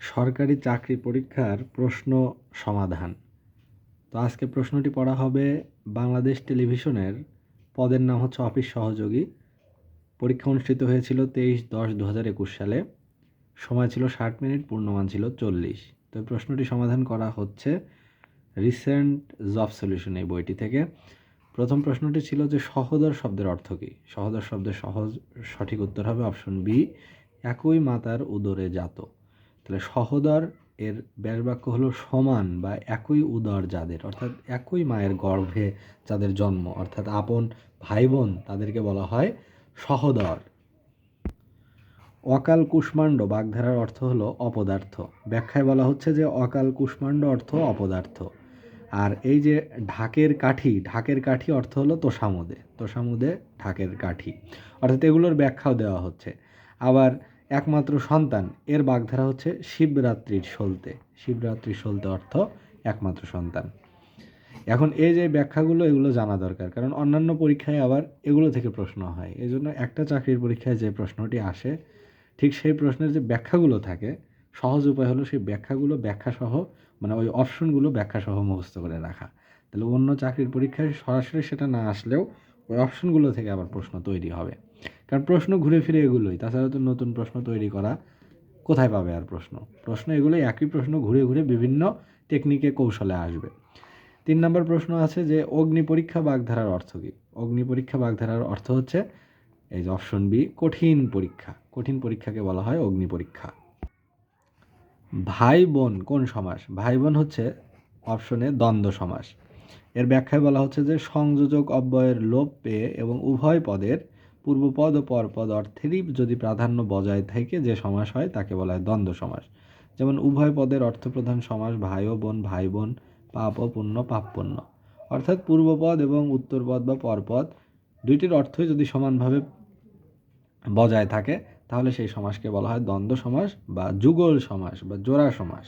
সরকারি চাকরি পরীক্ষার প্রশ্ন সমাধান। তো আজকে প্রশ্নটি পড়া হবে বাংলাদেশ টেলিভিশনের, পদের নাম হচ্ছে অফিস সহযোগী। পরীক্ষা অনুষ্ঠিত হয়েছিল তেইশ দশ দু হাজার একুশ সালে। সময় ছিল ষাট মিনিট, পূর্ণমান ছিল চল্লিশ। তো প্রশ্নটি সমাধান করা হচ্ছে রিসেন্ট জব সলিউশন এই বইটি থেকে। প্রথম প্রশ্নটি ছিল যে সহোদর শব্দের অর্থ কী? সহোদর শব্দের সহজ সঠিক উত্তর হবে অপশন বি, একই মাতার উদরে জাত। তাহলে সহোদর এর ব্যাস বাক্য হলো সমান বা একই উদর যাদের, অর্থাৎ একই মায়ের গর্ভে যাদের জন্ম, অর্থাৎ আপন ভাই বোন তাদেরকে বলা হয় সহোদর। অকাল কুষ্মাণ্ড, বাগধারার অর্থ হলো অপদার্থ। ব্যাখ্যায় বলা হচ্ছে যে অকাল কুষ্মাণ্ড অর্থ অপদার্থ। আর এই যে ঢাকের কাঠি ঢাকের কাঠি অর্থ হলো তোষামুদে তোষামুদে ঢাকের কাঠি। অর্থাৎ এগুলোর ব্যাখ্যাও দেওয়া হচ্ছে। আবার একমাত্র সন্তান। এর বাগধারা হচ্ছে শিবরাত্রির সলতে। শিবরাত্রির সলতে অর্থ একমাত্র সন্তান। এখন এই যে ব্যাখ্যাগুলো, এগুলো জানা দরকার। কারণ অন্যান্য পরীক্ষায় আবার এগুলো থেকে প্রশ্ন হয়। এই জন্য একটা চাকরির পরীক্ষায় যে প্রশ্নটি আসে, ঠিক সেই প্রশ্নের যে ব্যাখ্যাগুলো থাকে, সহজ উপায় হলো সেই ব্যাখ্যাগুলো ব্যাখ্যাসহ মানে ওই অপশনগুলো ব্যাখ্যাসহ মুখস্থ করে রাখা। তাহলে অন্য চাকরির পরীক্ষায় সরাসরি সেটা না আসলেও ওই অপশনগুলো থেকে আবার প্রশ্ন তৈরি হবে। কারণ প্রশ্ন ঘুরে ফিরে এগুলোই। তাছাড়া তো নতুন প্রশ্ন তৈরি করা কোথায় পাবে আর প্রশ্ন? প্রশ্ন এগুলোই একই প্রশ্ন ঘুরে ঘুরে বিভিন্ন টেকনিকে কৌশলে আসবে। তিন নম্বর প্রশ্ন আছে যে, অগ্নি পরীক্ষা বাগধারার অর্থ কী? অগ্নি পরীক্ষা বাগধারার অর্থ হচ্ছে, এই যে অপশন বি কঠিন পরীক্ষা। কঠিন পরীক্ষাকে বলা হয় অগ্নি পরীক্ষা। ভাই বোন কোন সমাস? ভাই বোন হচ্ছে অপশনে দ্বন্দ্ব সমাস। এর ব্যাখ্যায় বলা হচ্ছে যে, সংযোজক অব্যয়ের লোপ পেয়ে এবং উভয় পদের পূর্বপদ ও পরপদ অর্থেরই যদি প্রাধান্য বজায় থাকে যে সমাস হয়, তাকে বলা হয় দ্বন্দ্ব সমাস। যেমন উভয় পদের অর্থপ্রধান সমাস ভাই ও বোন, ভাই বোন, পাপ ও পুণ্য, পাপ পুণ্য। অর্থাৎ পূর্বপদ এবং উত্তরপদ বা পরপদ দুইটির অর্থই যদি সমানভাবে বজায় থাকে, তাহলে সেই সমাসকে বলা হয় দ্বন্দ্ব সমাস বা যুগল সমাস বা জোড়া সমাস।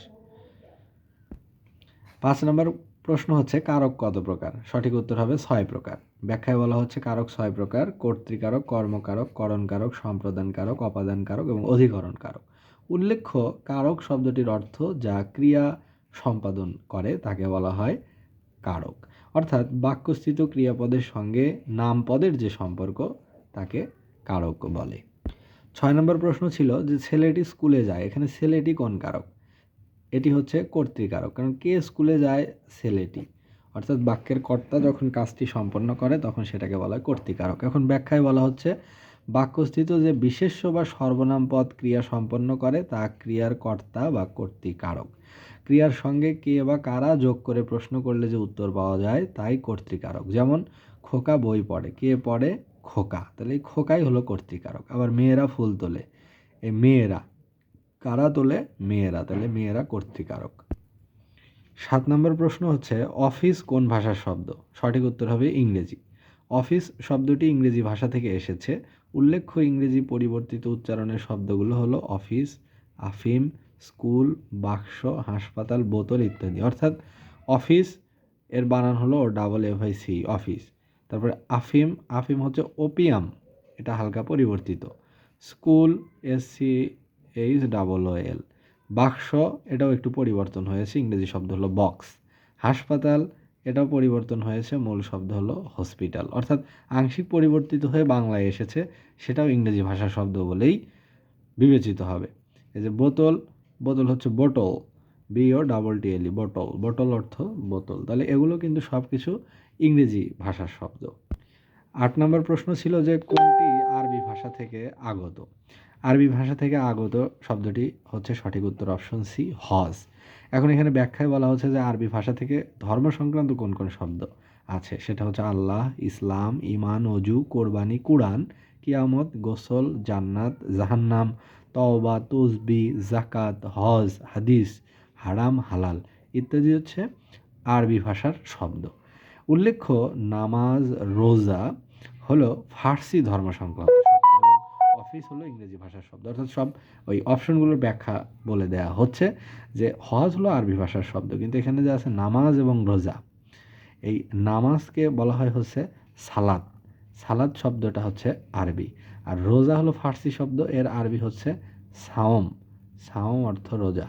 পাঁচ নম্বর প্রশ্ন হচ্ছে, কারক কত প্রকার? সঠিক উত্তর হবে ছয় প্রকার। ব্যাখ্যায় বলা হচ্ছে, কারক ছয় প্রকার, কর্তৃকারক, কর্মকারক, করণকারক, সম্প্রদানকারক, অপাদানকারক এবং অধিকরণ কারক উল্লেখ্য, কারক শব্দটির অর্থ যা ক্রিয়া সম্পাদন করে, তাকে বলা হয় কারক। অর্থাৎ বাক্যস্থিত ক্রিয়াপদের সঙ্গে নামপদের যে সম্পর্ক, তাকে কারক বলে। ছয় নম্বর প্রশ্ন ছিল যে ছেলেটি স্কুলে যায়, এখানে ছেলেটি কোন কারক? এটি হচ্ছে কর্তৃকারক, কারণ কে স্কুলে যায় ছেলেটি অর্থাৎ বাক্যের কর্তা যখন কাজটি সম্পন্ন করে, তখন সেটাকে বলা হয় কর্তৃকারক। এখন ব্যাখ্যায় বলা হচ্ছে, বাক্যস্থিত যে বিশেষ্য বা সর্বনাম পদ ক্রিয়া সম্পন্ন করে, তা ক্রিয়ার কর্তা বা কর্তৃকারক। ক্রিয়ার সঙ্গে কে বা কারা যোগ করে প্রশ্ন করলে যে উত্তর পাওয়া যায়, তাই কর্তৃকারক। যেমন, খোকা বই পড়ে, কে পড়ে খোকা, তাহলে এই খোকাই হলো কর্তৃকারক। আবার মেয়েরা ফুল তোলে, এই মেয়েরা কারা তোলে? মেয়েরা। তাহলে মেয়েরা কর্তৃকারক। সাত নম্বর প্রশ্ন হচ্ছে, অফিস কোন ভাষার শব্দ? সঠিক উত্তর হবে ইংরেজি। অফিস শব্দটি ইংরেজি ভাষা থেকে এসেছে। উল্লেখ্য ইংরেজি পরিবর্তিত উচ্চারণের শব্দগুলো হলো অফিস, আফিম, স্কুল, বাক্স, হাসপাতাল, বোতল ইত্যাদি। অর্থাৎ অফিস এর বানান হলো double F I C, office. তারপরে আফিম আফিম হচ্ছে ওপিয়াম। এটা হালকা পরিবর্তিত। School S C H double O L বাক্স, এটাও একটু পরিবর্তন হয়েছে, ইংরেজি শব্দ হলো বক্স হাসপাতাল, এটাও পরিবর্তন হয়েছে, মূল শব্দ হলো হসপিটাল অর্থাৎ আংশিক পরিবর্তিত হয়ে বাংলায় এসেছে, সেটাও ইংরেজি ভাষার শব্দ বলেই বিবেচিত হবে। এই যে বোতল বোতল হচ্ছে bottle B O double T L E bottle bottle অর্থ বোতল। তাহলে এগুলো কিন্তু সব কিছু ইংরেজি ভাষার শব্দ। আট নম্বর প্রশ্ন ছিল যে কোনটি আরবি ভাষা থেকে আগত? আরবি ভাষা থেকে আগত শব্দটি হচ্ছে সঠিক উত্তর অপশন সি, হজ। এখন এখানে ব্যাখ্যায় বলা হচ্ছে যে আরবি ভাষা থেকে ধর্ম সংক্রান্ত কোন কোন শব্দ আছে? সেটা হচ্ছে আল্লাহ, ইসলাম ইমান অজু, কোরবানি, কুরআন, কিয়ামত, গোসল, জান্নাত, জাহান্নাম, তওবা, তসবি জাকাত হজ, হাদিস, হারাম, হালাল ইত্যাদি হচ্ছে আরবি ভাষার শব্দ। উল্লেখ্য নামাজ, রোজা হলো ফার্সি ধর্ম সংক্রান্ত অফিস হলো ইংরেজি ভাষার শব্দ। অর্থাৎ সব ওই অপশনগুলোর ব্যাখ্যা বলে দেয়া হচ্ছে যে হজ হলো আরবি ভাষার শব্দ, কিন্তু এখানে যে আছে নামাজ এবং রোজা। এই নামাজকে বলা হয় হচ্ছে সালাদ। সালাদ শব্দটা হচ্ছে আরবি। আর রোজা হলো ফার্সি শব্দ, এর আরবি হচ্ছে সাওম। সাওম অর্থ রোজা।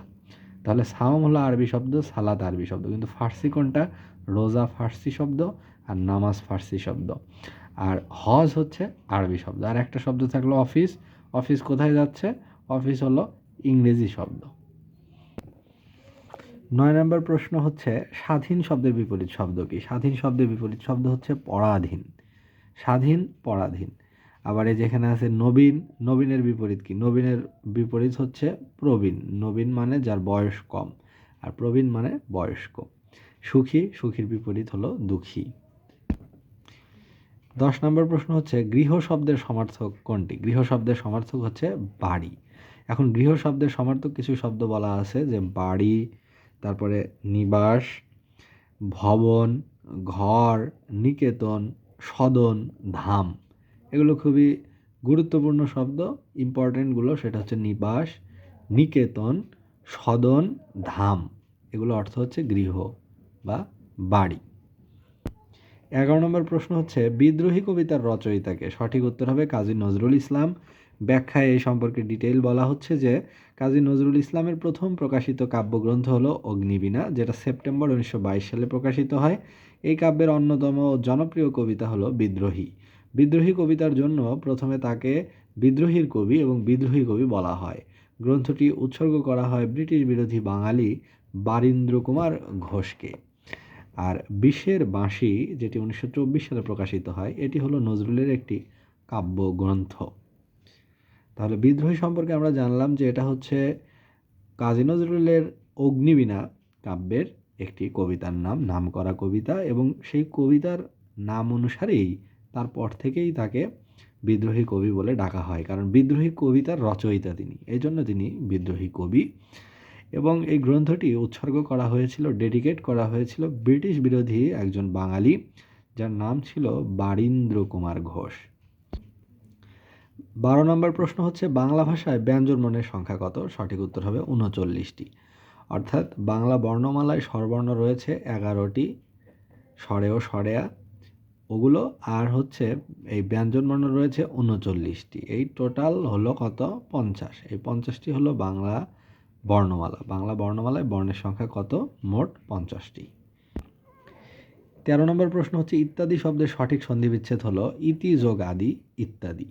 তাহলে সাওম হলো আরবি শব্দ, সালাদ আরবি শব্দ। কিন্তু ফার্সি কোনটা? রোজা ফার্সি শব্দ আর নামাজ ফার্সি শব্দ। আর হজ হচ্ছে আরবি শব্দ। আর একটা শব্দ থাকল অফিস। অফিস কোথায় যাচ্ছে? অফিস হলো ইংরেজি শব্দ। নয় নম্বর প্রশ্ন হচ্ছে, স্বাধীন শব্দের বিপরীত শব্দ কি? স্বাধীন শব্দের বিপরীত শব্দ হচ্ছে পরাধীন। স্বাধীন, পরাধীন। আবার এই যেখানে আছে নবীন, নবীনের বিপরীত কি? নবীনের বিপরীত হচ্ছে প্রবীণ। নবীন মানে যার বয়স কম, আর প্রবীণ মানে বয়স্ক। সুখী, সুখীর বিপরীত হলো দুঃখী। দশ নম্বর প্রশ্ন হচ্ছে, গৃহ শব্দের সমার্থক কোনটি? গৃহ শব্দের সমার্থক হচ্ছে বাড়ি। এখন গৃহ শব্দের সমার্থক কিছু শব্দ বলা আছে, যে বাড়ি, তারপরে নিবাস, ভবন, ঘর, নিকেতন, সদন, ধাম। এগুলো খুবই গুরুত্বপূর্ণ শব্দ ইম্পর্টেন্টগুলো সেটা হচ্ছে নিবাস, নিকেতন, সদন, ধাম। এগুলো অর্থ হচ্ছে গৃহ বা বাড়ি। এগারো নম্বর প্রশ্ন হচ্ছে, বিদ্রোহী কবিতার রচয়িতাকে সঠিক উত্তর হবে কাজী নজরুল ইসলাম। ব্যাখ্যায় এই সম্পর্কে ডিটেইল বলা হচ্ছে যে, কাজী নজরুল ইসলামের প্রথম প্রকাশিত কাব্যগ্রন্থ হলো অগ্নিবীণা, যেটা সেপ্টেম্বর উনিশশো বাইশ সালে প্রকাশিত হয়। এই কাব্যের অন্যতম জনপ্রিয় কবিতা হলো বিদ্রোহী। বিদ্রোহী কবিতার জন্য প্রথমে তাকে বিদ্রোহীর কবি এবং বিদ্রোহী কবি বলা হয়। গ্রন্থটি উৎসর্গ করা হয় ব্রিটিশ বিরোধী বাঙালি বারীন্দ্র কুমার ঘোষকে। আর বিশ্বের বাঁশি, যেটি উনিশশো চব্বিশ সালে প্রকাশিত হয়, এটি হলো নজরুলের একটি কাব্য গ্রন্থ তাহলে বিদ্রোহী সম্পর্কে আমরা জানলাম যে এটা হচ্ছে কাজী নজরুলের অগ্নিবীণা কাব্যের একটি কবিতার নাম নাম করা কবিতা, এবং সেই কবিতার নাম অনুসারেই তারপর থেকেই তাকে বিদ্রোহী কবি বলে ডাকা হয়, কারণ বিদ্রোহী কবিতার রচয়িতা তিনি। এই জন্য তিনি বিদ্রোহী কবি। এবং এই গ্রন্থটি উৎসর্গ করা হয়েছিল, ডেডিকেট করা হয়েছিল ব্রিটিশ বিরোধী একজন বাঙালি, যার নাম ছিল বারীন্দ্র কুমার ঘোষ। বারো নম্বর প্রশ্ন হচ্ছে, বাংলা ভাষায় ব্যঞ্জনবর্ণের সংখ্যা কত? সঠিক উত্তর হবে উনচল্লিশটি। অর্থাৎ বাংলা বর্ণমালায় স্বরবর্ণ রয়েছে এগারোটি স্বরেও স্বরেয়া। ওগুলো আর হচ্ছে এই ব্যঞ্জনবর্ণ রয়েছে উনচল্লিশটি। এই টোটাল হলো কত? পঞ্চাশ। এই পঞ্চাশটি হলো বাংলা বর্ণমালা। বাংলা বর্ণমালায় বর্ণের সংখ্যা কত? মোট পঞ্চাশটি। তেরো নম্বর প্রশ্ন হচ্ছে, ইত্যাদি শব্দের সঠিক সন্ধিবিচ্ছেদ হলো ইতি যোগ আদি ইত্যাদি।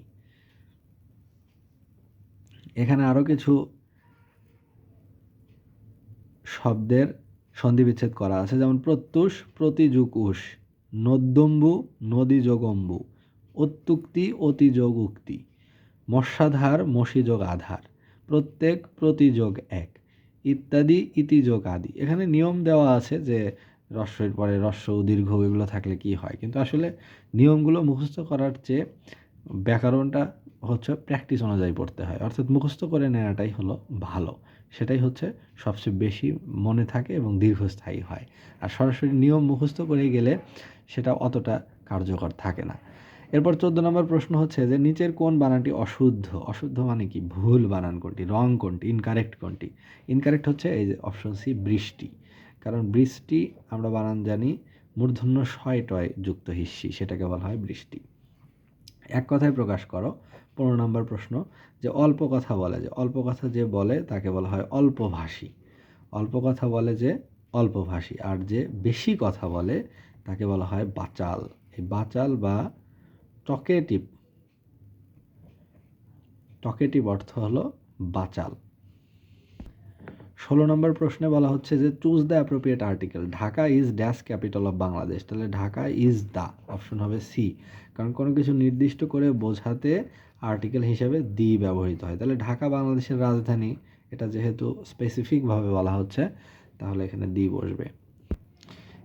এখানে আরও কিছু শব্দের সন্ধিবিচ্ছেদ করা আছে, যেমন প্রত্যুষ প্রতিযুগ উষ নদ্যম্বু নদী যোগম্বু অত্যুক্তি অতিযোগ উক্তি মশাধার মশিযোগ আধার প্রত্যেক প্রতিযোগ এক। ইত্যাদি ইতিযোগ আদি। এখানে নিয়ম দেওয়া আছে যে রস্যের পরে রস্য, দীর্ঘ, এগুলো থাকলে কি হয়? কিন্তু আসলে নিয়মগুলো মুখস্থ করার চেয়ে ব্যাকরণটা হচ্ছে প্র্যাকটিস অনুযায়ী পড়তে হয়। অর্থাৎ মুখস্থ করে নেওয়াটাই হলো ভালো। সেটাই হচ্ছে সবচেয়ে বেশি মনে থাকে এবং দীর্ঘস্থায়ী হয়। আর সরাসরি নিয়ম মুখস্থ করে গেলে সেটা অতটা কার্যকর থাকে না। এরপর চোদ্দ নম্বর প্রশ্ন হচ্ছে যে, নিচের কোন বানানটি অশুদ্ধ? অশুদ্ধ মানে কি? ভুল বানান কোনটি? রং কোনটি? ইনকারেক্ট কোনটি? ইনকারেক্ট হচ্ছে এই যে অপশন সি বৃষ্টি। কারণ বৃষ্টি, আমরা বানান জানি, মূর্ধন্য ছয় টয় যুক্ত হিস্সি সেটাকে বলা হয় বৃষ্টি। এক কথায় প্রকাশ করো, পনেরো নম্বর প্রশ্ন, যে অল্প কথা বলে যে, অল্প কথা যে বলে তাকে বলা হয় অল্পভাষী। অল্প কথা বলে যে অল্পভাষী, আর যে বেশি কথা বলে তাকে বলা হয় বাচাল। এই বাচাল বা টকেটিভ টকেটিভ অর্থ হলো বাচাল। ষোলো নম্বর প্রশ্নে বলা হচ্ছে যে choose the appropriate article Dhaka is dash capital of Bangladesh তাহলে ঢাকা ইজ দ্য অপশন হবে সি কারণ কোনো কিছু নির্দিষ্ট করে বোঝাতে আর্টিকেল হিসেবে দি ব্যবহৃত হয়। তাহলে ঢাকা বাংলাদেশের রাজধানী, এটা যেহেতু স্পেসিফিকভাবে বলা হচ্ছে, তাহলে এখানে দি বসবে।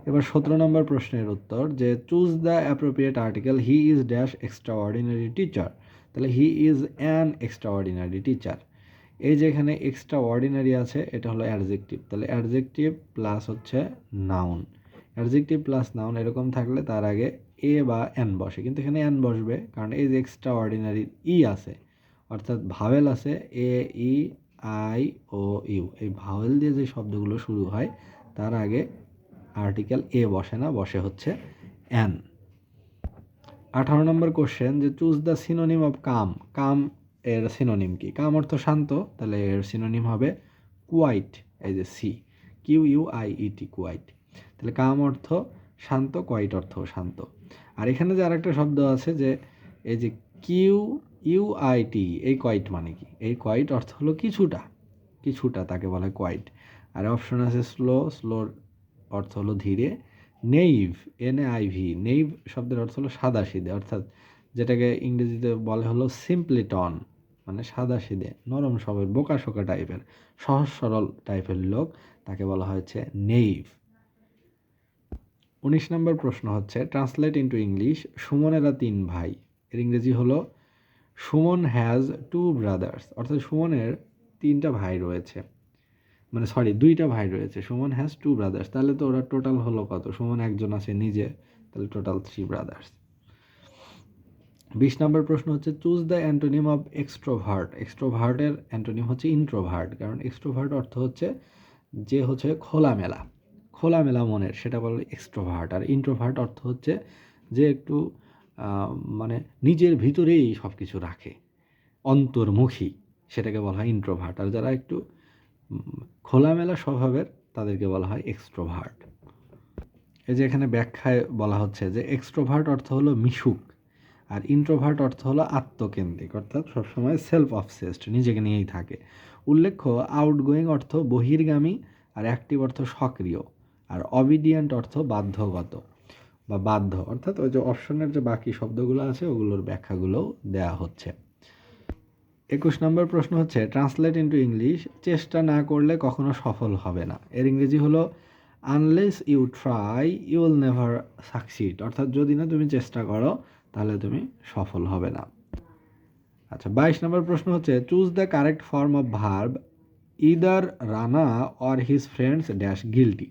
এবার সতেরো নম্বর প্রশ্নের উত্তর যে choose the appropriate article he is dash extraordinary teacher তাহলে he is an extraordinary teacher এই যে এখানে এক্সট্রা অর্ডিনারি আছে, এটা হলো অ্যাডজেক্টিভ তাহলে অ্যাডজেক্টিভ প্লাস হচ্ছে নাউন অ্যাডজেক্টিভ প্লাস নাউন এরকম থাকলে তার আগে এ বা এন বসে। কিন্তু এখানে অ্যান বসবে, কারণ এই যে এক্সট্রা অর্ডিনারি ই আছে, অর্থাৎ ভাওয়েল আছে A E I O U এই ভাওয়েল দিয়ে যে শব্দগুলো শুরু হয়, তার আগে আর্টিকেল এ বসে না, বসে হচ্ছে এন। আঠারো নম্বর কোশ্চেন যে choose the synonym of calm. Calm এর সিনোনিম কি? কাম অর্থ শান্ত, তাহলে এর সিনোনিম হবে কোয়াইট এই যে C Q U I E T quiet তাহলে কাম অর্থ শান্ত কোয়াইট অর্থ শান্ত। আর এখানে যে আরেকটা শব্দ আছে যে, এই যে কিউ ইউ আই টি এই কোয়াইট মানে কি? এই কোয়াইট অর্থ হলো কিছুটা কিছুটা তাকে বলা কোয়াইট আর অপশন আছে স্লো স্লোর অর্থ হলো ধীরে। Naive N A I V naive শব্দের অর্থ হলো সাদা সিদে, অর্থাৎ যেটাকে ইংরেজিতে বলে হলো সিম্পলিটন মানে সাদা সিদে, নরম স্বভাবের, বোকা শোকা টাইপের, সহজ সরল টাইপের লোক, তাকে বলা হয়েছে নেইভ। উনিশ নম্বর প্রশ্ন হচ্ছে ট্রান্সলেট ইন্টু ইংলিশ সুমনেরা তিন ভাই, এর ইংরেজি হলো, সুমন হ্যাজ টু ব্রাদার্স অর্থাৎ সুমনের তিনটা ভাই রয়েছে। মানে সরি দুইটা ভাই রয়েছে, সুমন হ্যাজ টু ব্রাদার্স তাহলে তো ওরা টোটাল হলো কত? সুমন একজন আছে নিজে, তাহলে টোটাল থ্রি ব্রাদার্স বিশ নম্বর প্রশ্ন হচ্ছে choose the antonym of extrovert এক্সট্রোভার্টের antonym হচ্ছে ইন্ট্রোভার্ট কারণ এক্সট্রোভার্ট অর্থ হচ্ছে যে হচ্ছে খোলামেলা। খোলামেলা মনের, সেটা বলে এক্সট্রোভার্ট আর ইন্ট্রোভার্ট অর্থ হচ্ছে যে একটু মানে নিজের ভিতরেই সব কিছু রাখে, অন্তর্মুখী, সেটাকে বলা হয় ইন্ট্রোভার্ট আর যারা একটু খোলামেলা স্বভাবের তাদেরকে বলা হয় এক্সট্রোভার্ট এই যে এখানে ব্যাখ্যায় বলা হচ্ছে যে এক্সট্রোভার্ট অর্থ হলো মিশুক, আর ইন্ট্রোভার্ট অর্থ হলো আত্মকেন্দ্রিক, অর্থাৎ সবসময় সেলফ অবসেসড নিজেকে নিয়েই থাকে। উল্লেখ্য আউটগোয়িং অর্থ বহির্গামী আর অ্যাক্টিভ অর্থ সক্রিয়, আর অবিডিয়েন্ট অর্থ বাধ্যগত বা বাধ্য, অর্থাৎ ওই যে অপশনের যে বাকি শব্দগুলো আছে ওগুলোর ব্যাখ্যাগুলোও দেয়া হচ্ছে। একুশ নম্বর প্রশ্ন হচ্ছে ট্রান্সলেট ইন্টু ইংলিশ চেষ্টা না করলে কখনো সফল হবে না। এর ইংরেজি হলো unless you try you will never succeed অর্থাৎ যদি না তুমি চেষ্টা করো, তাহলে তুমি সফল হবে না। আচ্ছা বাইশ নম্বর প্রশ্ন হচ্ছে choose the correct form of verb either Rana or his friends dash guilty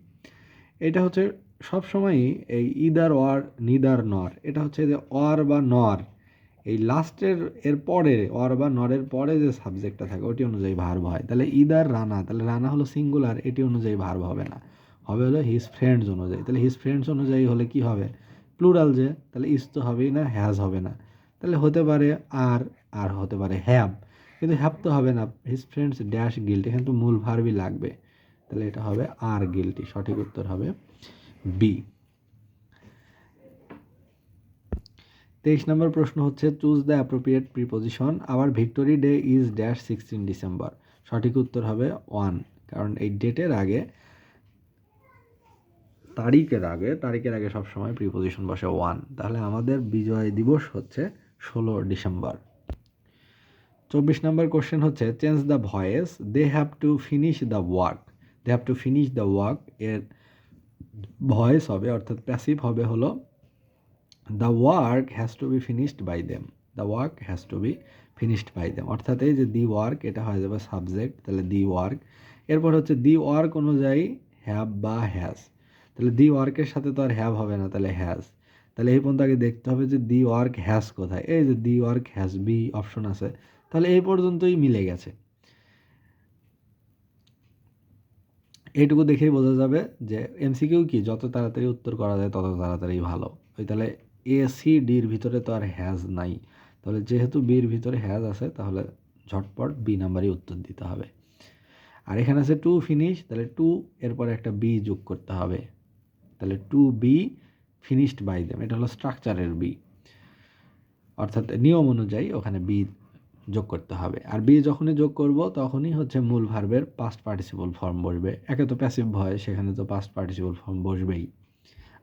এটা হচ্ছে সবসময়ই এই ইদার অর নিদার নর এটা হচ্ছে যে অর বা নর এই লাস্টের, এর পরে অর বা নরের পরে যে সাবজেক্টটা থাকে, ওটি অনুযায়ী ভার্ব হয়। তাহলে ইদার রানা, তাহলে রানা হলো সিঙ্গুলার এটি অনুযায়ী ভার্ব হবে না। হবে হলো হিজ ফ্রেন্ডস অনুযায়ী। তাহলে হিজ ফ্রেন্ডস অনুযায়ী হলে কি হবে? প্লুরাল যে, তাহলে ইস তো হবেই না হ্যাজ হবে না। তাহলে হতে পারে আর আর হতে পারে হ্যাব কিন্তু হ্যাব তো হবে না হিজ ফ্রেন্ডস ড্যাশ গিল্ট এখানে তো মূল ভার্বই লাগবে। তাহলে এটা হবে আর গিল্টি সঠিক উত্তর হবে বি তেইশ নম্বর প্রশ্ন হচ্ছে চুজ দ্য অ্যাপ্রোপ্রিয়েট প্রিপোজিশন আবার victory day is dash sixteen December. সঠিক উত্তর হবে ওয়ান, কারণ এই ডেটের আগে, তারিখের আগে তারিখের আগে সবসময় প্রিপোজিশন বসে ওয়ান। তাহলে আমাদের বিজয় দিবস হচ্ছে ষোলো ডিসেম্বর। চব্বিশ নম্বর কোশ্চেন হচ্ছে change the voice they have to finish the work they have to finish the work এর ভয়েস হবে, অর্থাৎ প্যাসিভ হবে হলো the work has to be finished by them the work has to be finished by them অর্থাৎ এই যে the work এটা হয়ে যাবে সাবজেক্ট তাহলে দি ওয়ার্ক এরপর হচ্ছে দি ওয়ার্ক অনুযায়ী হ্যাভ বা হ্যাজ তাহলে দি ওয়ার্কের সাথে তো আর হ্যাভ হবে না, তাহলে হ্যাজ তাহলে এই পর্যন্ত আগে দেখতে হবে যে দি ওয়ার্ক হ্যাজ কোথায়। এই যে the work has B option আছে। তাহলে এই পর্যন্তই মিলে গেছে। এইটুকু দেখেই বোঝা যাবে যে এমসিকিউ কি, যত তাড়াতাড়ি উত্তর করা যায়, তত তাড়াতাড়ি ভালো। ওই তাহলে এ সি ডির ভিতরে তো আর হ্যাজ নাই। তাহলে যেহেতু বির ভিতরে হ্যাজ আছে, তাহলে ঝটপট বি নাম্বারই উত্তর দিতে হবে। আর এখানে আছে টু ফিনিশ তাহলে টু এরপরে একটা বি যোগ করতে হবে। তাহলে to be finished by them এটা হলো স্ট্রাকচারের বি অর্থাৎ নিয়ম অনুযায়ী ওখানে বি যোগ করতে হবে। আর বি যখনই যোগ করব, তখনই হচ্ছে মূল ভার্বের পাস্ট পার্টিসিপল ফর্ম বসবে। একে তো প্যাসিভ ভয় সেখানে তো পাস্ট পার্টিসিপল ফর্ম বসবেই।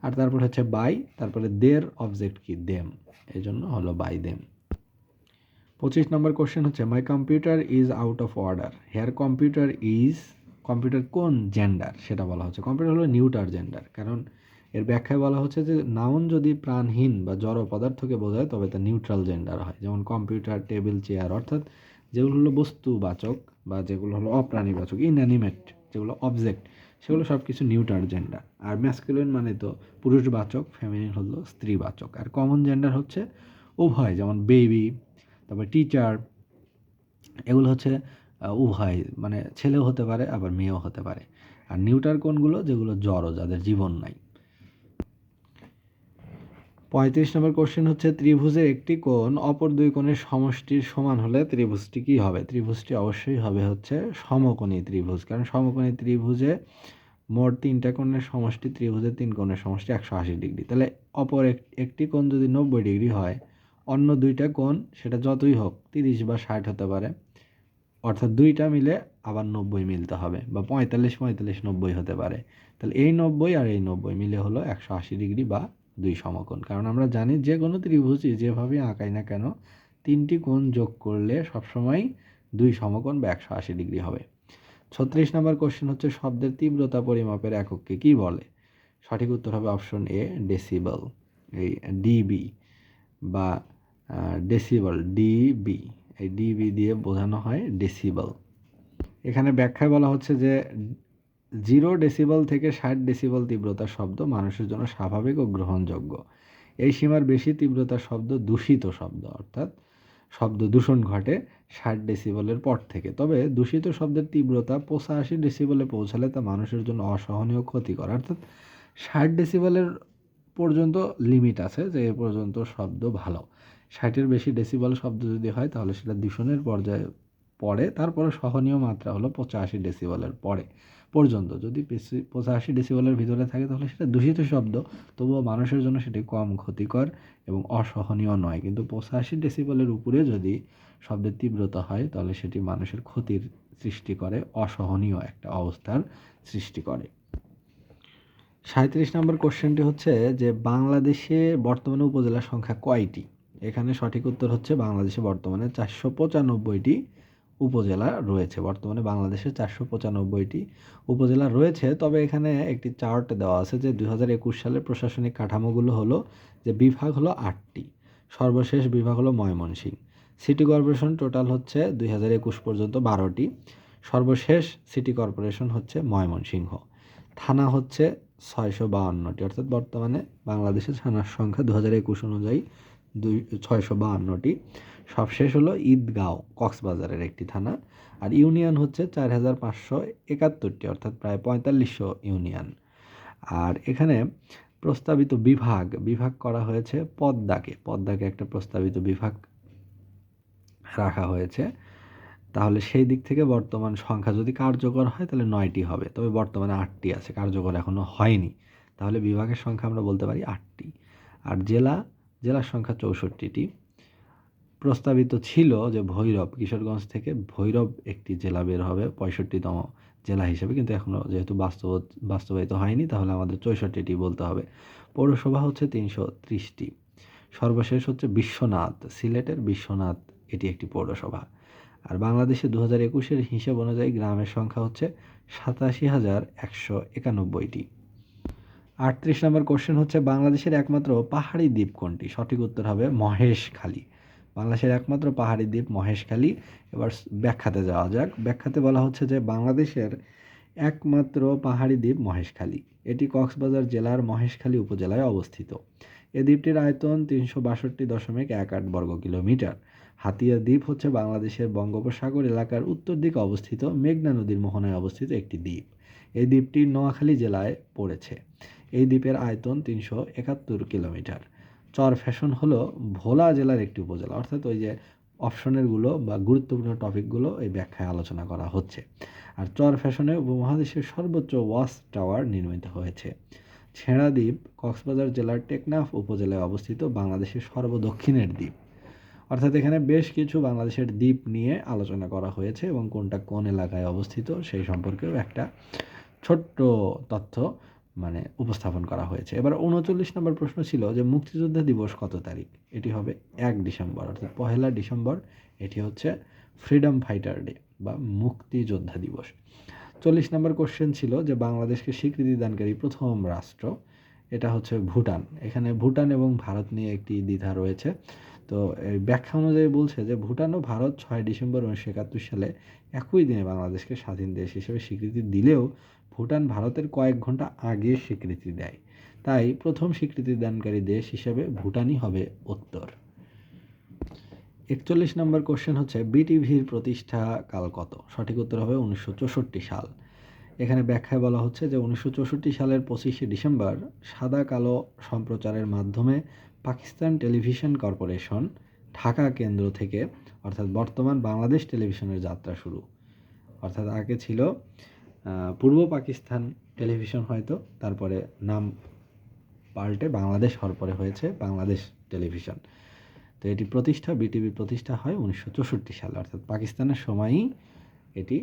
আর তারপর হচ্ছে বাই তারপরে দের অবজেক্ট কি? দেম এই জন্য হলো বাই দেম পঁচিশ নম্বর কোশ্চেন হচ্ছে my computer is out of order here computer is computer কোন জেন্ডার সেটা বলা হচ্ছে। কম্পিউটার হলো নিউটার জেন্ডার কারণ এর ব্যাখ্যায় বলা হচ্ছে যে নাউন যদি প্রাণহীন বা জড় পদার্থকে বোঝায়, তবে তা নিউট্রাল জেন্ডার হয়। যেমন কম্পিউটার টেবিল চেয়ার অর্থাৎ যেগুলো হলো বস্তুবাচক বা যেগুলো হলো অপ্রাণীবাচক ইনঅ্যানিমেট যেগুলো অবজেক্ট সেগুলো সব কিছু নিউটার জেন্ডার আর ম্যাসকুলিন মানে তো পুরুষবাচক ফ্যামিলির হলো স্ত্রীবাচক আর কমন জেন্ডার হচ্ছে উভয়, যেমন বেবি তারপর টিচার এগুলো হচ্ছে উভয়। মানে ছেলেও হতে পারে, আবার মেয়েও হতে পারে। আর নিউটার কোনগুলো? যেগুলো জড়, যাদের জীবন নাই। পঁয়ত্রিশ নম্বর কোশ্চেন হচ্ছে, ত্রিভুজের একটি কোণ অপর দুই কোণের সমষ্টির সমান হলে ত্রিভুজটি কি হবে? ত্রিভুজটি অবশ্যই হবে হচ্ছে সমকোণী ত্রিভুজ। কারণ সমকোণী ত্রিভুজে মোট তিনটা কোণের সমষ্টি ত্রিভুজের তিন কোণের সমষ্টি একশো আশি ডিগ্রি। তাহলে অপর এক- একটি কোণ যদি নব্বই ডিগ্রি হয়, অন্য দুইটা কোণ সেটা যতই হোক তিরিশ বা ষাট হতে পারে। অর্থাৎ দুইটা মিলে আবার নব্বই মিলতে হবে বা পঁয়তাল্লিশ পঁয়তাল্লিশ, নব্বই হতে পারে। তাহলে এই নব্বই আর এই নব্বই মিলে হলো একশো আশি ডিগ্রি বা দুই সমকোণ। কারণ আমরা জানি যে কোনো ত্রিভুজই যেভাবে আঁকাই না কেন, তিনটি কোণ যোগ করলে সবসময় দুই সমকোণ বা একশো আশি ডিগ্রি হবে। ছত্রিশ নম্বর কোশ্চেন হচ্ছে, শব্দের তীব্রতা পরিমাপের একককে কি বলে? সঠিক উত্তর হবে অপশন এ ডেসিবল এই ডিবি বা ডেসিবল ডিবি এই ডিবি দিয়ে বোঝানো হয় ডেসিবল এখানে ব্যাখ্যায় বলা হচ্ছে যে জিরো ডেসিবল থেকে ষাট ডেসিবল তীব্রতার শব্দ মানুষের জন্য স্বাভাবিক ও গ্রহণযোগ্য। এই সীমার বেশি তীব্রতার শব্দ দূষিত শব্দ, অর্থাৎ শব্দ দূষণ ঘটে ষাট ডেসিবলের পর থেকে। তবে দূষিত শব্দের তীব্রতা পঁচাশি ডেসিবলে পৌঁছালে তা মানুষের জন্য অসহনীয় ক্ষতিকর। অর্থাৎ ষাট ডেসিবলের পর্যন্ত লিমিট আছে যে এ পর্যন্ত শব্দ ভালো। ষাটের বেশি ডেসিবল শব্দ যদি হয় তাহলে সেটা দূষণের পর্যায়ে পড়ে, তারপরে সহনীয় মাত্রা হলো পঁচাশি ডেসিবলের পরে। পর্যন্ত। যদি পঁচাশি ডেসিবলের ভিতরে থাকে, তাহলে সেটা দূষিত শব্দ, তবুও মানুষের জন্য সেটি কম ক্ষতিকর এবং অসহনীয় নয়। কিন্তু পঁচাশি ডেসিবলের উপরে যদি শব্দের তীব্রতা হয়, তাহলে সেটি মানুষের ক্ষতির সৃষ্টি করে, অসহনীয় একটা অবস্থার সৃষ্টি করে। সাঁত্রিশ নম্বর কোশ্চেনটি হচ্ছে যে, বাংলাদেশে বর্তমানে উপজেলার সংখ্যা কয়টি? এখানে সঠিক উত্তর হচ্ছে বাংলাদেশে বর্তমানে চারশো পঁচানব্বইটি উপজেলা রয়েছে। বর্তমানে বাংলাদেশে চারশো পঁচানব্বইটি উপজেলা রয়েছে। তবে এখানে একটি চার্ট দেওয়া আছে যে দুই সালের প্রশাসনিক কাঠামোগুলো হলো যে বিভাগ হলো আটটি, সর্বশেষ বিভাগ হলো ময়মনসিংহ। সিটি কর্পোরেশন টোটাল হচ্ছে দুই হাজার একুশ পর্যন্ত বারোটি, সর্বশেষ সিটি কর্পোরেশন হচ্ছে ময়মনসিংহ। থানা হচ্ছে ছয়শো বাহান্নটি অর্থাৎ বর্তমানে বাংলাদেশের থানার সংখ্যা দু হাজার একুশ অনুযায়ী দুই, ছয়শো বাহান্নটি সবশেষ হলো ঈদগাঁও, কক্সবাজারের একটি থানা। আর ইউনিয়ন হচ্ছে চার হাজার পাঁচশো একাত্তরটি, অর্থাৎ প্রায় পঁয়তাল্লিশশো ইউনিয়ন। আর এখানে প্রস্তাবিত বিভাগ বিভাগ করা হয়েছে পদ্মাকে। পদ্মাকে একটা প্রস্তাবিত বিভাগ রাখা হয়েছে। তাহলে সেই দিক থেকে বর্তমান সংখ্যা যদি কার্যকর হয়, তাহলে নয়টি হবে। তবে বর্তমানে আটটি আছে, কার্যকর এখনও হয়নি। তাহলে বিভাগের সংখ্যা আমরা বলতে পারি আটটি। আর জেলা, জেলার সংখ্যা চৌষট্টিটি। প্রস্তাবিত ছিল যে ভৈরব, কিশোরগঞ্জ থেকে ভৈরব একটি জেলা বের হবে, পঁয়ষট্টিতম জেলা হিসেবে, কিন্তু এখনও যেহেতু বাস্তব, বাস্তবায়িত হয়নি, তাহলে আমাদের চৌষট্টিটি বলতে হবে। পৌরসভা হচ্ছে তিনশো ত্রিশটি। সর্বশেষ হচ্ছে বিশ্বনাথ, সিলেটের বিশ্বনাথ, এটি একটি পৌরসভা। আর বাংলাদেশে দু হাজার একুশের হিসেব অনুযায়ী গ্রামের সংখ্যা হচ্ছে সাতাশি হাজার একশো একানব্বইটি। আটত্রিশ নম্বর কোশ্চেন হচ্ছে, বাংলাদেশের একমাত্র পাহাড়ি দ্বীপ কোনটি সঠিক উত্তর হবে মহেশখালী। বাংলাদেশের একমাত্র পাহাড়ি দ্বীপ মহেশখালী। এবার ব্যাখ্যাতে যাওয়া যাক। ব্যাখ্যাতে বলা হচ্ছে যে, বাংলাদেশের একমাত্র পাহাড়ি দ্বীপ মহেশখালী। এটি কক্সবাজার জেলার মহেশখালী উপজেলায় অবস্থিত। এ দ্বীপটির আয়তন তিনশো বাষট্টি দশমিক এক আট বর্গ কিলোমিটার। হাতিয়া দ্বীপ হচ্ছে বাংলাদেশের বঙ্গোপসাগর এলাকার উত্তর দিকে অবস্থিত। মেঘনা নদীর মোহনায় অবস্থিত একটি দ্বীপ। এই দ্বীপটি নোয়াখালী জেলায় পড়েছে। এই দ্বীপের আয়তন তিনশো একাত্তর কিলোমিটার। চর ফ্যাশন হলো ভোলা জেলার একটি উপজেলা। অর্থাৎ ওই যে অপশনেরগুলো বা গুরুত্বপূর্ণ টপিকগুলো এই ব্যাখ্যায় আলোচনা করা হচ্ছে। আর চর ফ্যাশনে উপমহাদেশের সর্বোচ্চ ওয়াচ টাওয়ার নির্মিত হয়েছে। ছেঁড়া দ্বীপ কক্সবাজার জেলার টেকনাফ উপজেলায় অবস্থিত বাংলাদেশের সর্বদক্ষিণের দ্বীপ। অর্থাৎ এখানে বেশ কিছু বাংলাদেশের দ্বীপ নিয়ে আলোচনা করা হয়েছে এবং কোনটা কোন এলাকায় অবস্থিত সেই সম্পর্কেও একটা ছোট্ট তথ্য। মানে উপস্থাপন করা হয়েছে। এবার উনচল্লিশ নম্বর প্রশ্ন ছিল যে মুক্তিযোদ্ধা দিবস কত তারিখ? এটি হবে এক ডিসেম্বর, অর্থাৎ পহেলা ডিসেম্বর। এটি হচ্ছে ফ্রিডম ফাইটার ডে বা মুক্তিযোদ্ধা দিবস। চল্লিশ নম্বর কোশ্চেন ছিল যে বাংলাদেশকে স্বীকৃতি দানকারী প্রথম রাষ্ট্র, এটা হচ্ছে ভুটান। এখানে ভুটান এবং ভারত নিয়ে একটি দ্বিধা রয়েছে। তো এই ব্যাখ্যা অনুযায়ী বলছে যে ভুটান ও ভারত ছয় ডিসেম্বর উনিশশো একাত্তর সালে একই দিনে বাংলাদেশকে স্বাধীন দেশ হিসেবে স্বীকৃতি দিলেও ভুটান ভারতের কয়েক ঘণ্টা আগে স্বীকৃতি দেয়। তাই প্রথম স্বীকৃতি দানকারী দেশ হিসেবে ভুটানই হবে উত্তর। একচল্লিশ নম্বর কোশ্চেন হচ্ছে, বিটিভির প্রতিষ্ঠা কাল কত? সঠিক উত্তর হবে উনিশশো চৌষট্টি সাল। এখানে ব্যাখ্যায় বলা হচ্ছে যে উনিশশো চৌষট্টি সালের পঁচিশে ডিসেম্বর সাদা কালো সম্প্রচারের মাধ্যমে পাকিস্তান টেলিভিশন কর্পোরেশন ঢাকা কেন্দ্র থেকে, অর্থাৎ বর্তমান বাংলাদেশ টেলিভিশনের যাত্রা শুরু। অর্থাৎ আগে ছিল পূর্ব পাকিস্তান টেলিভিশন হয়তো, তারপরে নাম পাল্টে বাংলাদেশ হওয়ার পরে হয়েছে বাংলাদেশ টেলিভিশন। তো এটি প্রতিষ্ঠা, বিটিভি প্রতিষ্ঠা হয় উনিশশো চৌষট্টি সালে, অর্থাৎ পাকিস্তানের সময়ই এটি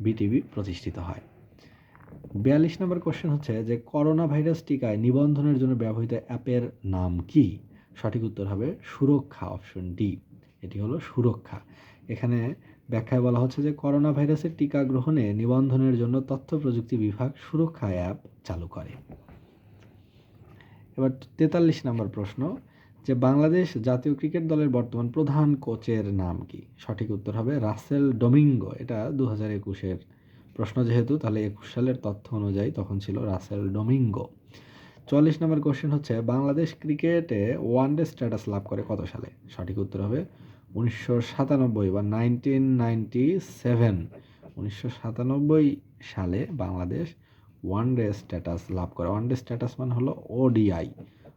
বিটিভি প্রতিষ্ঠিত হয়। বিয়াল্লিশ নম্বর কোশ্চেন হচ্ছে যে করোনা ভাইরাস টিকায় নিবন্ধনের জন্য ব্যবহৃত অ্যাপের নাম কি? সঠিক উত্তর হবে সুরক্ষা অপশন ডি। এটি হলো সুরক্ষা। এখানে ব্যাখ্যায় বলা হচ্ছে যে করোনা ভাইরাসের টিকা গ্রহণে নিবন্ধনের জন্য তথ্য প্রযুক্তি বিভাগ সুরক্ষা অ্যাপ চালু করে। এবার তেতাল্লিশ নম্বর প্রশ্ন, যে বাংলাদেশ জাতীয় ক্রিকেট দলের বর্তমান প্রধান কোচের নাম কি? সঠিক উত্তর হবে রাসেল ডোমিঙ্গো। এটা দু হাজার একুশের প্রশ্ন যেহেতু, তাহলে একুশ সালের তথ্য অনুযায়ী তখন ছিল রাসেল ডোমিঙ্গো। চল্লিশ নম্বর কোশ্চেন হচ্ছে, বাংলাদেশ ক্রিকেটে ওয়ানডে স্ট্যাটাস লাভ করে কত সালে? সঠিক উত্তর হবে উনিশশো সাতানব্বই বা নাইনটিন নাইনটি সেভেন। উনিশশো সাতানব্বই সালে বাংলাদেশ ওয়ান ডে স্ট্যাটাস লাভ করে। ওয়ান ডে স্ট্যাটাস মানে হলো ওডিআই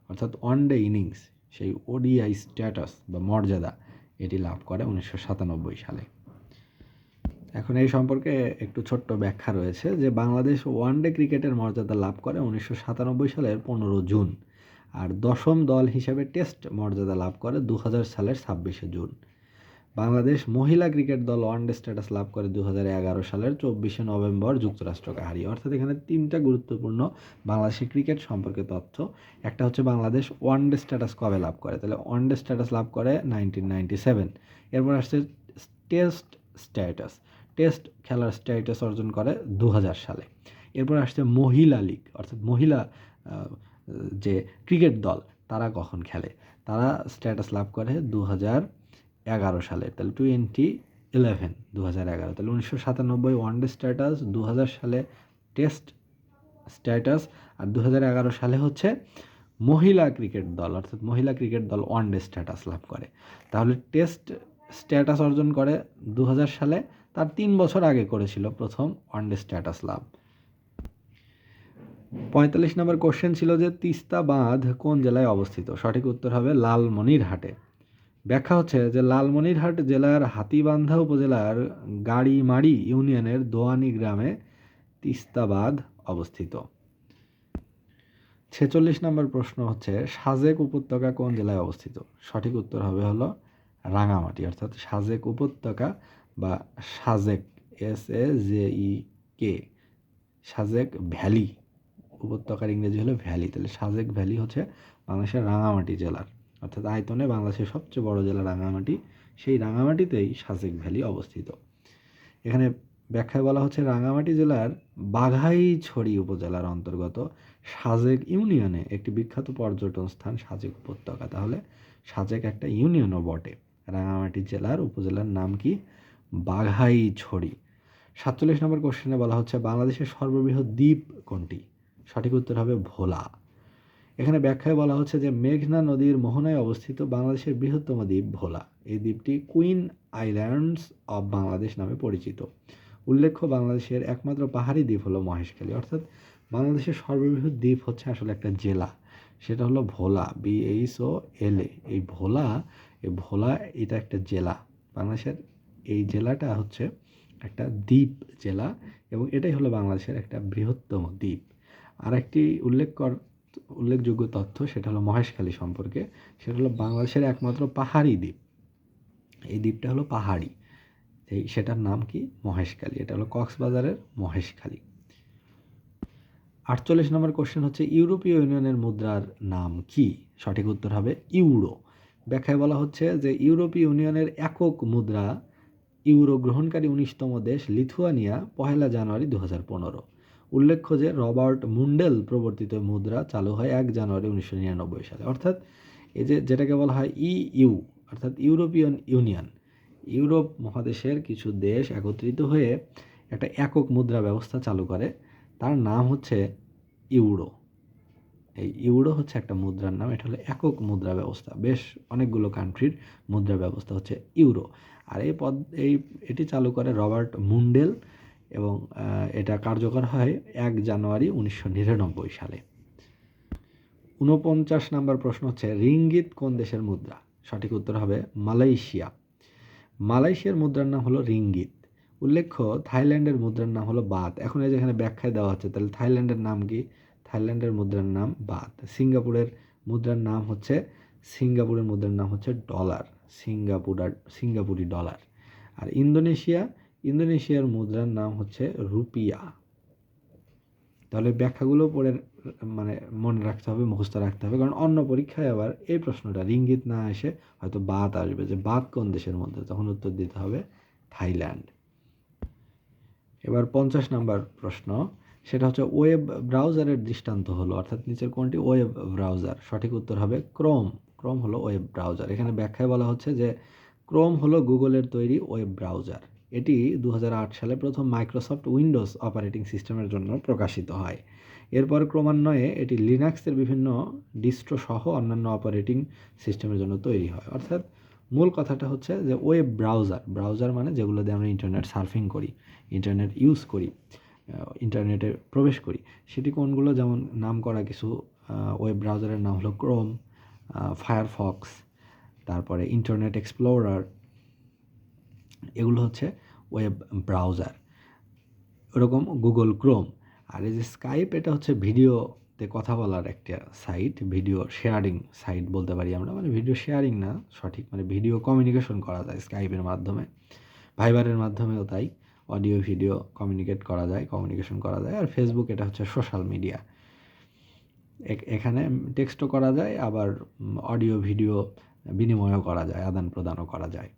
অর্থাৎ ওয়ান ডে ইনিংস সেই ওডিআই স্ট্যাটাস বা মর্যাদা এটি লাভ করে উনিশশো সাতানব্বই সালে। এখন এই সম্পর্কে একটু ছোট্ট ব্যাখ্যা রয়েছে যে বাংলাদেশ ওয়ানডে ক্রিকেটের মর্যাদা লাভ করে উনিশশো সাতানব্বই সালের পনেরো জুন। আর দশম দল হিসেবে টেস্ট মর্যাদা লাভ করে দু হাজার সালের ছাব্বিশে জুন। বাংলাদেশ মহিলা ক্রিকেট দল ওয়ানডে স্ট্যাটাস লাভ করে দু সালের চব্বিশে নভেম্বর যুক্তরাষ্ট্রকে হারিয়ে অর্থাৎ এখানে তিনটা গুরুত্বপূর্ণ বাংলাদেশের ক্রিকেট সম্পর্কে তথ্য। একটা হচ্ছে বাংলাদেশ ওয়ানডে স্ট্যাটাস কবে লাভ করে? তাহলে ওয়ানডে স্ট্যাটাস লাভ করে নাইনটিন নাইনটি সেভেন। এরপর আসছে টেস্ট স্ট্যাটাস। টেস্ট খেলার স্ট্যাটাস অর্জন করে দু হাজার সালে। এরপর আসছে মহিলা লীগ। অর্থাৎ মহিলা যে ক্রিকেট দল, তারা কখন খেলে? তারা স্ট্যাটাস লাভ করে দু হাজার এগারো সালে, তাহলে টোয়েন্টি ইলেভেন দু হাজার এগারো। তাহলে উনিশশো সাতানব্বই ওয়ানডে স্ট্যাটাস দু হাজার সালে টেস্ট স্ট্যাটাস আর দু হাজার এগারো সালে হচ্ছে মহিলা ক্রিকেট দল, অর্থাৎ মহিলা ক্রিকেট দল ওয়ানডে স্ট্যাটাস লাভ করে। তাহলে টেস্ট স্ট্যাটাস অর্জন করে দু হাজার সালে, তার তিন বছর আগে করেছিল প্রথম ওয়ানডে স্ট্যাটাস লাভ। পঁয়তাল্লিশ নম্বর কোশ্চেন ছিল যে, তিস্তা বাঁধ কোন জেলায় অবস্থিত? সঠিক উত্তর হবে লালমনিরহাটে। ব্যাখ্যা হচ্ছে যে, লালমনিরহাট জেলার হাতিবান্ধা উপজেলার গাড়িমারি ইউনিয়নের দোয়ানি গ্রামে তিস্তা বাঁধ অবস্থিত। ছেচল্লিশ নম্বর প্রশ্ন হচ্ছে, সাজেক উপত্যকা কোন জেলায় অবস্থিত? সঠিক উত্তর হবে হলো রাঙামাটি, অর্থাৎ সাজেক উপত্যকা বা Sajek S A J E K Sajek valley. উপত্যকার ইংরেজি হলো ভ্যালি। তাহলে সাজেক ভ্যালি হচ্ছে বাংলাদেশের রাঙামাটি জেলার। অর্থাৎ আয়তনে বাংলাদেশের সবচেয়ে বড় জেলা রাঙামাটি। সেই রাঙামাটিতেই সাজেক ভ্যালি অবস্থিত। এখানে ব্যাখ্যায় বলা হচ্ছে রাঙামাটি জেলার বাঘাইছড়ি উপজেলার অন্তর্গত সাজেক ইউনিয়নে একটি বিখ্যাত পর্যটন স্থান সাজেক উপত্যকা। তাহলে সাজেক একটা ইউনিয়নও বটে। রাঙামাটি জেলার উপজেলার নাম কি? বাঘাইছড়ি। সাতচল্লিশ নম্বর কোশ্চেনে বলা হচ্ছে বাংলাদেশের সর্ববৃহৎ দ্বীপ কোনটি? সঠিক উত্তর হবে ভোলা। এখানে ব্যাখ্যায় বলা হচ্ছে যে, মেঘনা নদীর মোহনায় অবস্থিত বাংলাদেশের বৃহত্তম দ্বীপ ভোলা। এই দ্বীপটি কুইন আইল্যান্ডস অব বাংলাদেশ নামে পরিচিত। উল্লেখ্য, বাংলাদেশের একমাত্র পাহাড়ি দ্বীপ হলো মহেশখালী। অর্থাৎ বাংলাদেশের সর্ববৃহৎ দ্বীপ হচ্ছে আসলে একটা জেলা। সেটা হলো ভোলা বিএইচ ও এল এ এই ভোলা এই ভোলা এটা একটা জেলা। বাংলাদেশের এই জেলাটা হচ্ছে একটা দ্বীপ জেলা এবং এটাই হলো বাংলাদেশের একটা বৃহত্তম দ্বীপ। আর একটি উল্লেখ কর উল্লেখযোগ্য তথ্য সেটা হলো মহেশখালী সম্পর্কে, সেটা হলো বাংলাদেশের একমাত্র পাহাড়ি দ্বীপ। এই দ্বীপটা হলো পাহাড়ি। এই সেটার নাম কি? মহেশখালী। এটা হলো কক্সবাজারের মহেশখালী। আটচল্লিশ নম্বর কোশ্চেন হচ্ছে, ইউরোপীয় ইউনিয়নের মুদ্রার নাম কি? সঠিক উত্তর হবে ইউরো। ব্যাখ্যায় বলা হচ্ছে যে, ইউরোপীয় ইউনিয়নের একক মুদ্রা ইউরো গ্রহণকারী উনিশতম দেশ লিথুয়ানিয়া, পহেলা জানুয়ারি দু হাজার পনেরো। উল্লেখ্য যে রবার্ট মুন্ডেল প্রবর্তিত মুদ্রা চালু হয় এক জানুয়ারি উনিশশো নিরানব্বই সালে। অর্থাৎ এই যে যেটাকে বলা হয় ইইউ অর্থাৎ ইউরোপিয়ান ইউনিয়ন। ইউরোপ মহাদেশের কিছু দেশ একত্রিত হয়ে একটা একক মুদ্রা ব্যবস্থা চালু করে। তার নাম হচ্ছে ইউরো। এই ইউরো হচ্ছে একটা মুদ্রার নাম, এটা হলো একক মুদ্রা ব্যবস্থা। বেশ অনেকগুলো কান্ট্রির মুদ্রা ব্যবস্থা হচ্ছে ইউরো। আর এই পদ, এই, এটি চালু করে রবার্ট মুন্ডেল। এবং এটা কার্যকর হয় এক জানুয়ারি উনিশশো নিরানব্বই সালে। উনপঞ্চাশ নাম্বার প্রশ্ন হচ্ছে, রিঙ্গিত কোন দেশের মুদ্রা? সঠিক উত্তর হবে মালয়েশিয়া। মালয়েশিয়ার মুদ্রার নাম হলো রিঙ্গিত। উল্লেখ্য, থাইল্যান্ডের মুদ্রার নাম হলো বাত। এখন এই যেখানে ব্যাখ্যায় দেওয়া হচ্ছে, তাহলে থাইল্যান্ডের নাম কি? থাইল্যান্ডের মুদ্রার নাম বাত। সিঙ্গাপুরের মুদ্রার নাম হচ্ছে, সিঙ্গাপুরের মুদ্রার নাম হচ্ছে ডলার। সিঙ্গাপুর আর সিঙ্গাপুরি ডলার। আর ইন্দোনেশিয়া ইন্দোনেশিয়ার মুদ্রার নাম হচ্ছে রুপিয়া। তাহলে ব্যাখ্যাগুলো পড়ে মানে মনে রাখতে হবে, মুখস্থ রাখতে হবে, কারণ অন্য পরীক্ষায় আবার এই প্রশ্নটা, রিঙ্গিত না এসে হয়তো বাত আসবে যে বাত কোন দেশের মধ্যে? তখন উত্তর দিতে হবে থাইল্যান্ড। এবার পঞ্চাশ নাম্বার প্রশ্ন, সেটা হচ্ছে ওয়েব ব্রাউজারের দৃষ্টান্ত হলো, অর্থাৎ নিচের কোনটি? Web browser. সঠিক উত্তর হবে ক্রোম। ক্রোম হলো ওয়েব ব্রাউজার। এখানে ব্যাখ্যায় বলা হচ্ছে যে ক্রোম হলো গুগলের তৈরি ওয়েব ব্রাউজার। এটি দু হাজার আট সালে প্রথম মাইক্রোসফট উইন্ডোজ অপারেটিং সিস্টেমের জন্য প্রকাশিত হয়। এরপর ক্রমান্বয়ে এটি লিনাক্সের বিভিন্ন ডিস্ট্রো সহ অন্যান্য অপারেটিং সিস্টেমের জন্য তৈরি হয়। অর্থাৎ মূল কথাটা হচ্ছে যে ওয়েব ব্রাউজার ব্রাউজার মানে যেগুলো দিয়ে আমরা ইন্টারনেট সার্ফিং করি, ইন্টারনেট ইউজ করি ইন্টারনেটে প্রবেশ করি। সেটি কোনগুলো? যেমন নাম করা কিছু ওয়েব ব্রাউজারের নাম হলো ক্রোম ফায়ারফক্স, তারপরে ইন্টারনেট এক্সপ্লোরার এগুলো হচ্ছে ওয়েব ব্রাউজার ওরকম গুগল ক্রোম আর এই যে স্কাইপ এটা হচ্ছে ভিডিওতে কথা বলার একটা সাইট ভিডিও শেয়ারিং সাইট বলতে পারি আমরা। মানে ভিডিও শেয়ারিং না, সঠিক। মানে ভিডিও কমিউনিকেশন করা যায় স্কাইপের মাধ্যমে। ভাইবারের মাধ্যমেও তাই। অডিও ভিডিও কমিউনিকেট করা যায় কমিউনিকেশন করা যায়। আর ফেসবুক এটা হচ্ছে সোশ্যাল মিডিয়া এখানে টেক্সটও করা যায়, আবার অডিও ভিডিও বিনিময়ও করা যায় আদান প্রদানও করা যায়।